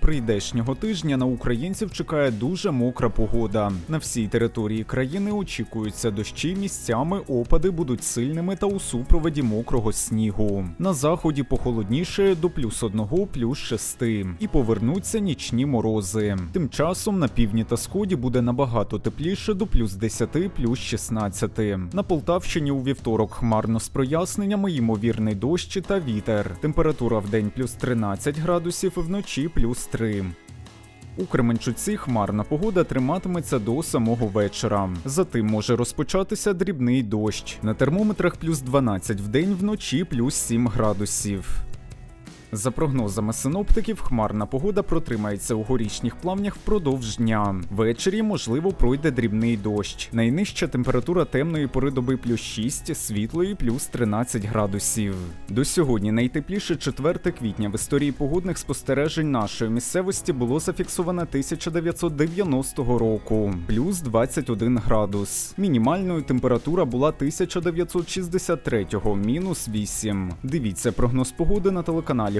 прийдешнього тижня на українців чекає дуже мокра погода. На всій території країни очікуються дощі, місцями опади будуть сильними та у супроводі мокрого снігу. На заході похолодніше до плюс 1, плюс 6. І повернуться нічні морози. Тим часом на півдні та сході буде набагато тепліше до плюс 10, плюс 16. На Полтавщині у вівторок хмарно з проясненнями, ймовірний дощ та вітер. Температура в день плюс 13 градусів, вночі плюс 3. У Кременчуці хмарна погода триматиметься до самого вечора. Затим може розпочатися дрібний дощ. На термометрах плюс 12 в день, вночі плюс 7 градусів. За прогнозами синоптиків, хмарна погода протримається у горішніх плавнях впродовж дня. Ввечері, можливо, пройде дрібний дощ. Найнижча температура темної пори доби плюс 6, світлої плюс 13 градусів. До сьогодні найтепліше 4 квітня в історії погодних спостережень нашої місцевості було зафіксовано 1990 року, плюс 21 градус. Мінімальною температура була 1963, мінус 8. Дивіться прогноз погоди на телеканалі